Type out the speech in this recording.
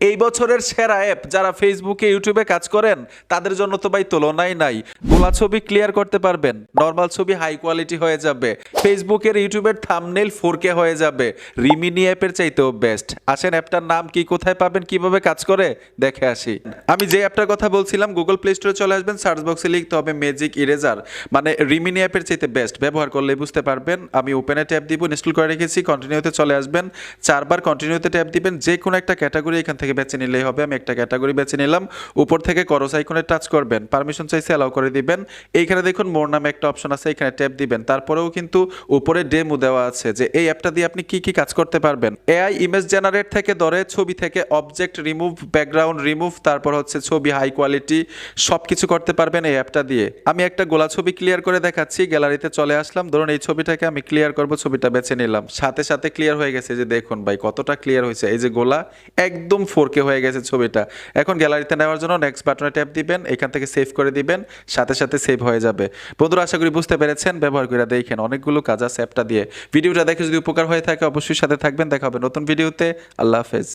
এই বছরের সেরা অ্যাপ যারা ফেসবুকে ইউটিউবে কাজ করেন, তাদের জন্য তো ভাই তুলনাই নাই। গোলা ছবি ক্লিয়ার করতে পারবেন। নর্মাল ছবি হাই কোয়ালিটি হয়ে যাবে। ফেসবুকের ইউটিউবের থামনেল ফোর কে হয়ে যাবে। রিমিনি অ্যাপের চাইতেও বেস্ট আসেন অ্যাপটার নাম কি কোথায় পাবেন, কীভাবে কাজ করে, দেখে আসি। আমি যে অ্যাপটার কথা বলছিলাম গুগল প্লে স্টোরে চলে আসবেন সার্চ বক্সে লিখতে হবে ম্যাজিক ইরেজার মানে রিমিনি অ্যাপের চাইতে বেস্ট ব্যবহার করলে বুঝতে পারবেন। আমি ওপেনে ট্যাপ দিব ইনস্টল করে রেখেছি কন্টিনিউতে চলে আসবেন। চারবার কন্টিনিউতে ট্যাপ দিবেন যে কোনো একটা ক্যাটাগরি এখান থেকে বেছে নিলেই হবে, আমি একটা ক্যাটাগরি বেছে নিলাম। উপর থেকে করস আইকনে টাচ করবেন পারমিশন চাইছে অ্যালাউ করে দিবেন। এইখানে দেখুন মোর নামে একটা অপশন আছে, এখানে ট্যাপ দিবেন। তারপরেও কিন্তু উপরে ডেমো দেওয়া আছে যে এই অ্যাপটা দিয়ে আপনি কি কি কাজ করতে পারবেন। এআই ইমেজ জেনারেট থেকে ধরে, ছবি থেকে অবজেক্ট রিমুভ ব্যাকগ্রাউন্ড রিমুভ তারপর হচ্ছে ছবি হাই কোয়ালিটি সব কিছু করতে পারবেন এই অ্যাপটা দিয়ে। আমি একটা গোলা ছবি ক্লিয়ার করে দেখাচ্ছি গ্যালারিতে চলে আসলাম। ধরুন এই ছবিটাকে আমি ক্লিয়ার করব, ছবিটা বেছে নিলাম। সাথে সাথে ক্লিয়ার হয়ে গেছে যে দেখুন ভাই কতটা ক্লিয়ার হয়েছে। এই যে গোলা, একদম ফোর কে হয়ে গেছে ছবিটা। এখন গ্যালারিতে নেওয়ার জন্য নেক্সট বাটনে ট্যাপ দিবেন, এখান থেকে সেভ করে দিবেন, সাথে সাথে সেভ হয়ে যাবে। বন্ধুরা, আশা করি বুঝতে পেরেছেন, ব্যবহার করে দেখেন অনেকগুলো কাজ আছে অ্যাপটা দিয়ে। ভিডিওটা দেখে যদি উপকার হয়ে থাকে, অবশ্যই সাথে থাকবেন। দেখা হবে নতুন ভিডিওতে। আল্লাহ হাফেজ।